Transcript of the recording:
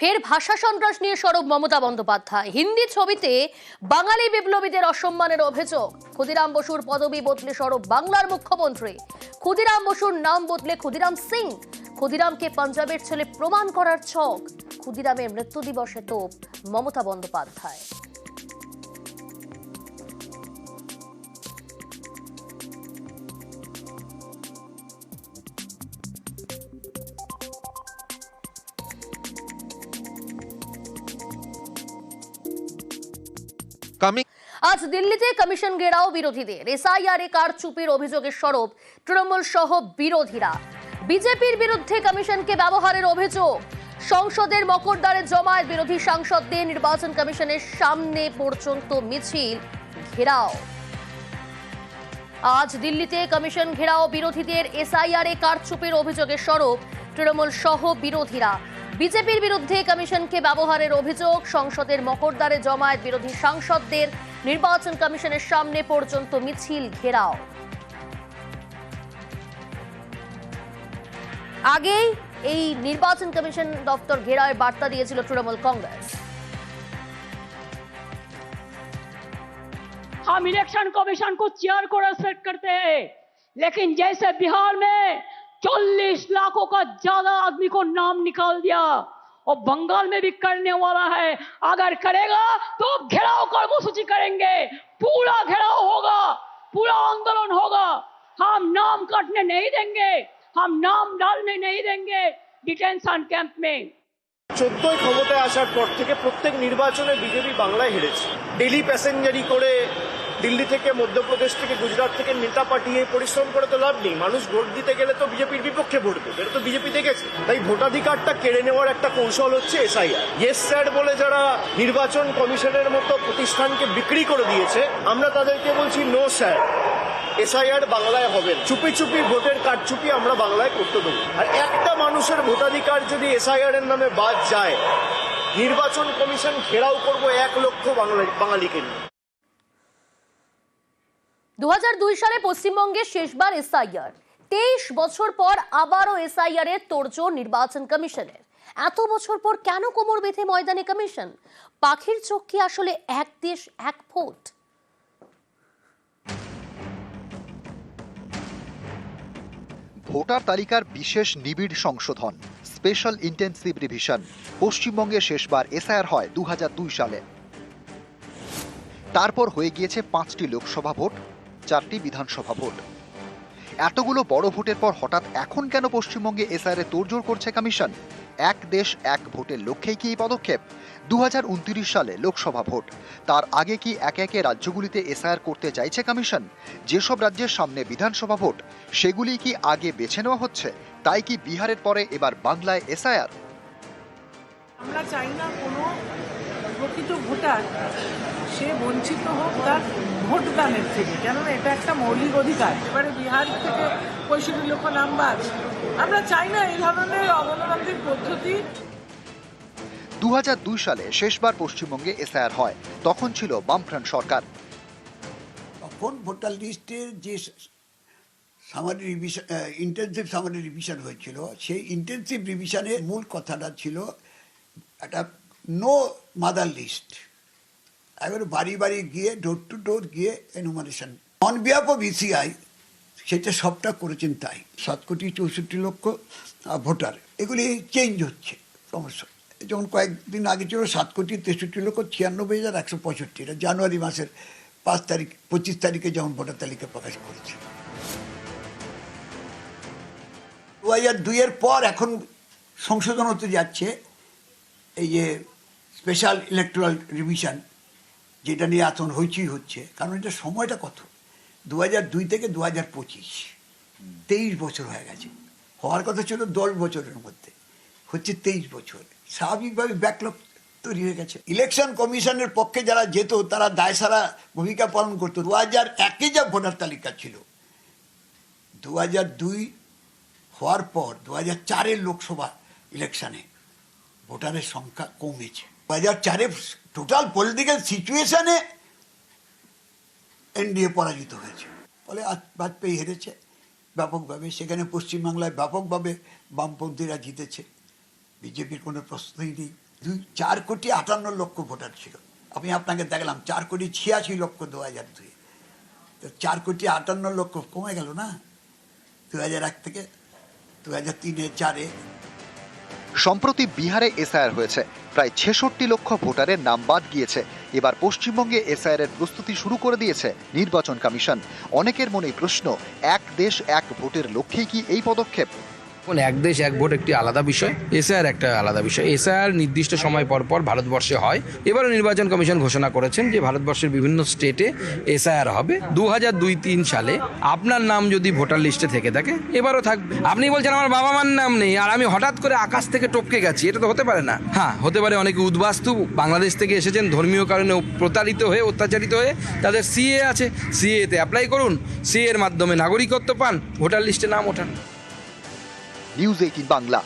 ফের ভাষা সন্ত্রাস নিয়ে সরব মমতা বন্দ্যোপাধ্যায়। হিন্দি ছবিতে বাঙালি বিপ্লবীদের অসম্মানের অভিযোগ। ক্ষুদিরাম বসুর পদবি বদলে সরব বাংলার মুখ্যমন্ত্রী। ক্ষুদিরাম বসুর নাম বদলে ক্ষুদিরাম সিং। ক্ষুদিরামকে পাঞ্জাবের ছেলে প্রমাণ করার ছক। ক্ষুদিরামের মৃত্যু দিবসে তোপ মমতা বন্দ্যোপাধ্যায়। আজ দিল্লিতে কমিশন ঘেরাও বিরোধীদের। এসআইআর এ কারচুপির অভিযোগের স্বরূপ? তৃণমূল সহ বিরোধীরা। বিজেপির বিরুদ্ধে কমিশনকে ব্যবহারের অভিযোগ। সংসদের মকরদ্বারে জমায়েত বিরোধী সাংসদদের নির্বাচন কমিশনের সামনে পর্যন্ত মিছিল, ঘেরাও। আজ দিল্লিতে কমিশন ঘেরাও বিরোধীদের এসআইআর এ কারচুপির অভিযোগের স্বরূপ? তৃণমূল সহ বিরোধীরা। বিজেপির বিরুদ্ধে কমিশনকে ব্যবহারের অভিযোগ সংসদের মকরদ্বারে জমায়েত বিরোধী সাংসদদের নির্বাচন কমিশনের সামনে পর্যন্ত মিছিল ঘেরাও আগেই এই নির্বাচন কমিশন দপ্তর ঘেরাওয়ের বার্তা দিয়েছিল তৃণমূল কংগ্রেস हम इलेक्शन कमीशन को चेयर को रेस्पेक्ट करते हैं लेकिन जैसे बिहार में 40 लाखों का ज्यादा आदमी को नाम निकाल दिया और बंगाल में भी करने वाला है अगर करेगा तो घेराव कर्मसूची करेंगे पूरा घेराव होगा पूरा आंदोलन होगा हम नाम काटने नहीं देंगे हम नाम डालने नहीं देंगे डिटेंशन कैंप में চোদ্দই ক্ষমতায় আসার পর থেকে প্রত্যেক নির্বাচনে বিজেপি বাংলায় হেরেছে ডেলি প্যাসেঞ্জারি করে দিল্লি থেকে মধ্যপ্রদেশ থেকে গুজরাট থেকে নেতা পাঠিয়ে পরিশ্রম করে তো লাভ নেই। মানুষ ভোট দিতে গেলে তো বিজেপির বিপক্ষে ভোট দেবে। তো বিজেপি দেখেছে। তাই ভোটাধিকারটা কেড়ে নেওয়ার একটা কৌশল হচ্ছে এসআইআর। ইয়েস স্যার বলে যারা নির্বাচন কমিশনের মতো প্রতিষ্ঠানকে বিক্রি করে দিয়েছে, আমরা তাদেরকে বলছি নো স্যার এসআইআর বাংলায় হবে চুপি চুপি ভোটের কারচুপি আমরা বাংলায় করতে দেবো। আর একটা মানুষের ভোটাধিকার যদি এসআইআর এর নামে বাদ যায়, নির্বাচন কমিশন ঘেরাও করব এক লক্ষ বাঙালিকে নিয়ে। সালে পশ্চিমবঙ্গে শেষবার এসআইআর। তেইশ বছর পর আবারও এসআইআর এর নির্বাচন কমিশনের। এত বছর পর কেন কোমর বেঁধে ময়দানে কমিশন? পাখির চোখ কি আসলে এক দেশ, এক ভোট? ভোটার তালিকার বিশেষ নিবিড় সংশোধন, স্পেশাল ইন্টেন্সিভ রিভিশন, পশ্চিমবঙ্গে শেষবার এসআইআর হয় দু সালে। তারপর হয়ে গিয়েছে পাঁচটি লোকসভা ভোট চারটি বিধানসভা ভোট। এতগুলো বড় ভোটের পর হঠাৎ এখন কেন পশ্চিমবঙ্গে এসআইআর এ তোড়জোড় করছে কমিশন? এক দেশ, এক ভোটের লক্ষ্যেই কি এই পদক্ষেপ? দু হাজার উনত্রিশ সালে লোকসভা ভোট। তার আগে কি একে একে রাজ্যগুলিতে এসআইআর করতে চাইছে কমিশন? যেসব রাজ্যের সামনে বিধানসভা ভোট, সেগুলি কি আগে বেছে নেওয়া হচ্ছে? তাই কি বিহারের পরে এবার বাংলায় এসআইআর? আমরা চাই না কোনো প্রকৃত ভোটার সে বঞ্চিত হোক তার ভোটদানের থেকে। কেননা এটা একটা মৌলিক অধিকার। এবারে বিহার থেকে পঁয়ষট্টি লক্ষ নাম্বার আমরা চাই না এই ধরনের অগণতান্ত্রিক পদ্ধতি। দুহাজার দুই সালে শেষবার পশ্চিমবঙ্গে এসআইআর হয়। তখন ছিল বামফ্রন্ট সরকার। তখন ভোটার লিস্টের যে summary revision intensive summary revision হয়েছিল সেই ইন্টেনসিভ রিভিশনের মূল কথাটা ছিল একটা নো মাদার লিস্ট এবারে বাড়ি বাড়ি গিয়ে ডোর টু ডোর গিয়ে enumeration on behalf of ECI সেটা সবটা করেছেন তাই। সাত কোটি চৌষট্টি লক্ষ ভোটার। এগুলি চেঞ্জ হচ্ছে ক্রমশ যেমন কয়েকদিন আগে ছিল সাত কোটি তেষট্টি লক্ষ ছিয়ানব্বই হাজার একশো পঁয়ষট্টি। এটা জানুয়ারি মাসের পাঁচ তারিখ, পঁচিশ তারিখে যেমন ভোটার তালিকা প্রকাশ করেছে। দু হাজার দুইয়ের পর এখন সংশোধন হতে যাচ্ছে, এই যে স্পেশাল ইলেকট্রাল রিভিশন, যেটা নিয়ে এখন হইচই হচ্ছে। কারণ এটা সময়টা কত? দু দুই থেকে দু হাজার পঁচিশ। তেইশ বছর হয়ে গেছে। হওয়ার কথা ছিল দশ বছরের মধ্যে। হচ্ছে তেইশ বছর। স্বাভাবিকভাবে ব্যাকলগ তৈরি হয়ে গেছে। ইলেকশন কমিশনের পক্ষে যারা যেত, তারা দায়সারা ভূমিকা পালন করতো। দু হাজার একে যা ভোটার তালিকা ছিল। দু হাজার দুই হওয়ার পর দু হাজার চারের লোকসভা ইলেকশনে ভোটারের সংখ্যা কমেছে। হাজার চারে টোটাল পলিটিক্যাল সিচুয়েশনে এনডিএ পরাজিত হয়েছে। ফলে বাজপেয়ী হেরেছে, ব্যাপকভাবে। সেখানে পশ্চিমবাংলায় ব্যাপকভাবে বামপন্থীরা জিতেছে। বিজেপির কোনো প্রশ্নই নেই। দুই, চার কোটি আটান্ন লক্ষ ভোটার ছিল। আমি আপনাকে দেখলাম, চার কোটি ছিয়াশি লক্ষ দু হাজার দুই। তো চার কোটি আটান্ন লক্ষ কমে গেল না? দু হাজার এক থেকে দু হাজার তিনে চারে সম্প্রতি বিহারে এসআইআর হয়েছে। প্রায় ছেষট্টি লক্ষ ভোটারের নাম বাদ গিয়েছে। এবার পশ্চিমবঙ্গে এসআইআর এর প্রস্তুতি শুরু করে দিয়েছে নির্বাচন কমিশন। অনেকের মনে প্রশ্ন, এক দেশ, এক ভোটের লক্ষ্যেই কি এই পদক্ষেপ? এখন এক দেশ, এক ভোট একটি আলাদা বিষয়। এসআইআর একটা আলাদা বিষয়। এসআইআর নির্দিষ্ট সময় পর পর ভারতবর্ষে হয়। এবারও নির্বাচন কমিশন ঘোষণা করেছেন যে, ভারতবর্ষের বিভিন্ন স্টেটে এসআইআর হবে। দু হাজার দুই তিন সালে আপনার নাম যদি ভোটার লিস্টে থেকে থাকে, এবারও থাকবে। আপনি বলছেন, আমার বাবা মার নাম নেই, আর আমি হঠাৎ করে আকাশ থেকে টপকে গেছি। এটা তো হতে পারে না। হ্যাঁ হতে পারে অনেকে উদ্বাস্তু বাংলাদেশ থেকে এসেছেন, ধর্মীয় কারণে প্রতারিত হয়ে, অত্যাচারিত হয়ে তাদের সিএ আছে। সিএতে অ্যাপ্লাই করুন। সিএ এর মাধ্যমে নাগরিকত্ব পান। ভোটার লিস্টে নাম ওঠান। News eighteen Bangla